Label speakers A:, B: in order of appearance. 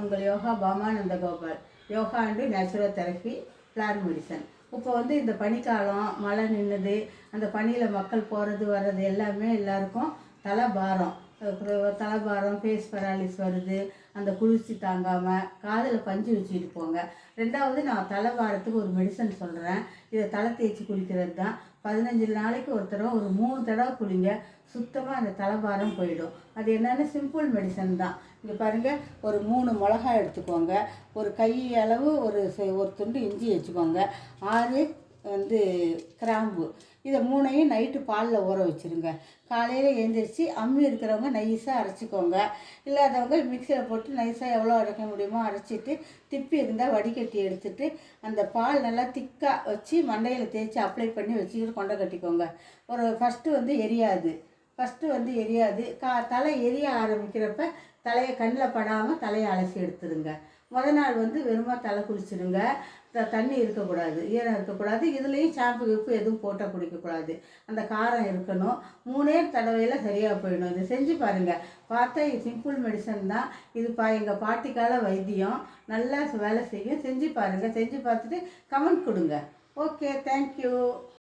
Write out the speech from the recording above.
A: நான் உங்கள் yoga Bama Gopal. Yoga and natural therapy plan medicine. இப்போ வந்து இந்த பனிக்காலம் மழை நின்றுது அந்த பனியில் மக்கள் போகிறது வர்றது எல்லாமே எல்லாருக்கும் தலை பாரம் தலைபாரம் ஃபேஸ் பெராலிஸ் வருது. அந்த குளிர்ச்சி தாங்காமல் காதில் பஞ்சு வச்சுக்கிட்டு போங்க. ரெண்டாவது நான் தலைபாரத்துக்கு ஒரு மெடிசன் சொல்கிறேன் இதை தலை தேய்ச்சி குளிக்கிறது தான். பதினஞ்சு நாளைக்கு ஒரு தடவை ஒரு மூணு தடவை குளிங்க. சுத்தமாக அந்த தலைபாரம் போயிடும். அது என்னென்னு சிம்பிள் மெடிசன் தான். இங்கே பாருங்கள் ஒரு மூணு மிளகாய் எடுத்துக்கோங்க. ஒரு கை அளவு ஒரு ஒரு துண்டு இஞ்சி வச்சுக்கோங்க. ஆறு வந்து கிராம்பு. இதை மூணையும் நைட்டு பாலில் ஊற வச்சுருங்க. காலையில் எழுந்திரிச்சு அம்மி இருக்கிறவங்க நைஸாக அரைச்சிக்கோங்க. இல்லாதவங்க மிக்சியில் போட்டு நைஸாக எவ்வளோ அரைக்க முடியுமோ அரைச்சிட்டு திப்பி இருந்தால் வடிகட்டி எடுத்துட்டு அந்த பால் நல்லா திக்காக வச்சு மண்டையில் தேய்ச்சி அப்ளை பண்ணி வச்சுக்கிட்டு கொண்டை கட்டிக்கோங்க. ஒரு ஃபஸ்ட்டு வந்து எரியாது. ஃபஸ்ட்டு வந்து எரியாது. கா தலை எரிய ஆரம்பிக்கிறப்ப தலையை கண்ணில் படாமல் தலையை அலசி எடுத்துடுங்க. முத நாள் வந்து வெறுமா தலை குளிச்சிடுங்க த- தண்ணி இருக்கக்கூடாது ஈரம் இருக்கக்கூடாது. இதுலேயும் ஷாம்பு கிப்பு எதுவும் போட்டால் குடிக்கக்கூடாது. அந்த காரம் இருக்கணும். மூணே தடவையில் சரியாக போயிடும் இதை செஞ்சு பாருங்கள் பார்த்தா இது சிம்பிள் மெடிசன் தான். இது பா எங்கள் பாட்டிக்கால வைத்தியம். நல்லா வேலை செய்யும். செஞ்சு பாருங்கள் செஞ்சு பார்த்துட்டு கமெண்ட் கொடுங்க. Okay thank you